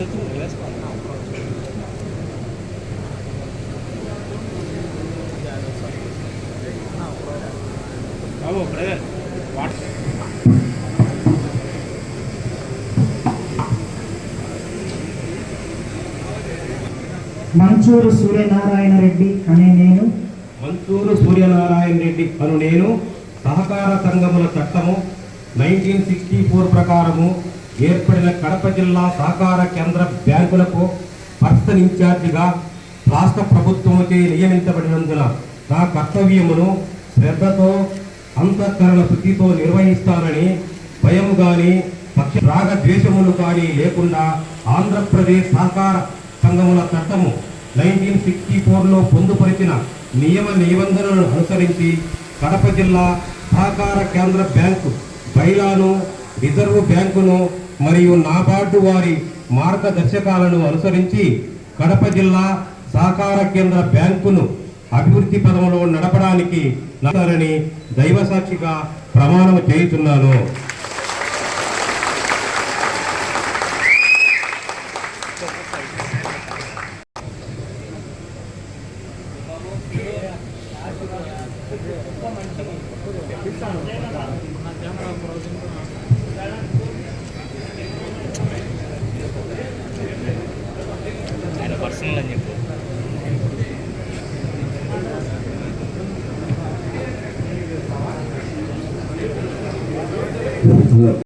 Bravo, brother. What? Manchuru Suryanarayana Reddy అనే నేను మంచూరు సూర్యనారాయణ రెడ్డి అను నేను సహకార సంఘముల చట్టము నైన్టీన్ సిక్స్టీ ఫోర్ ప్రకారము ఏర్పడిన కడప జిల్లా సహకార కేంద్ర బ్యాంకులకు పర్సన్ ఇన్ఛార్జిగా రాష్ట్ర ప్రభుత్వంచే నియమించబడినందున నా కర్తవ్యమును శ్రద్ధతో అంతఃకరణ శుద్ధితో నిర్వహిస్తానని భయం కానీ పక్ష రాగ ద్వేషములు కానీ లేకుండా ఆంధ్రప్రదేశ్ సహకార సంఘముల చట్టము నైన్టీన్ సిక్స్టీ ఫోర్లో పొందుపరిచిన నియమ నిబంధనలను అనుసరించి కడప జిల్లా సహకార కేంద్ర బ్యాంకు బైలాను రిజర్వు బ్యాంకును మరియు నాబార్డు వారి మార్గదర్శకాలను అనుసరించి కడప జిల్లా సహకార కేంద్ర బ్యాంకును అభివృద్ధి పదంలో నడపడానికి నడని దైవసాక్షిగా ప్రమాణం చేయుతున్నాను Да.